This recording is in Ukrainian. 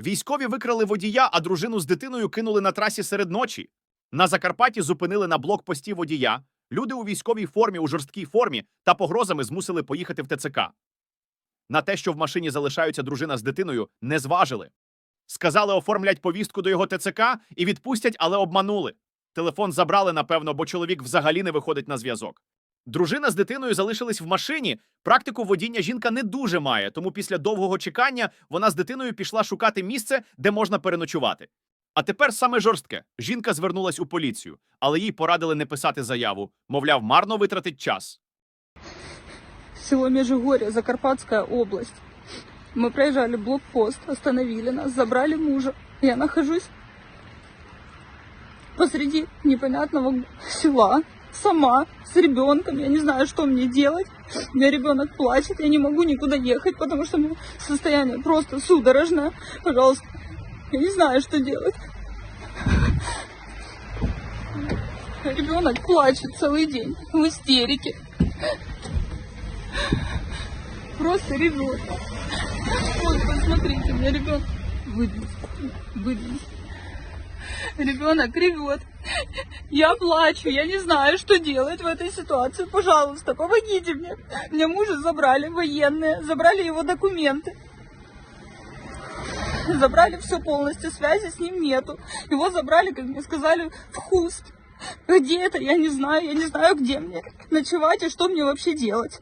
Військові викрали водія, а дружину з дитиною кинули на трасі серед ночі. На Закарпатті зупинили на блокпості водія. Люди у військовій формі, у жорсткій формі та погрозами змусили поїхати в ТЦК. На те, що в машині залишаються дружина з дитиною, не зважили. Сказали, оформлять повістку до його ТЦК і відпустять, але обманули. Телефон забрали, напевно, бо чоловік взагалі не виходить на зв'язок. Дружина з дитиною залишились в машині. Практику водіння жінка не дуже має, тому після довгого чекання вона з дитиною пішла шукати місце, де можна переночувати. А тепер саме жорстке. Жінка звернулась у поліцію, але їй порадили не писати заяву. Мовляв, марно витратить час. Село Межигорье, Закарпатская область. Мы проезжали блокпост, остановили нас, забрали мужа. Я нахожусь посреди непонятного села, сама, с ребенком. Я не знаю, что мне делать. У меня ребенок плачет, я не могу никуда ехать, потому что состояние просто судорожное. Пожалуйста, я не знаю, что делать. Ребенок плачет целый день в истерике. Просто ребенок. Вот, посмотрите, у меня ребенок. Выдвинь, выдвинь. Ребенок ревет. Я плачу, я не знаю, что делать в этой ситуации. Пожалуйста, помогите мне. Мне мужа забрали военные, забрали его документы. Забрали все полностью, связи с ним нету. Его забрали, как мне сказали, в Хуст. Где это, я не знаю, я не знаю, где мне ночевать и что мне вообще делать.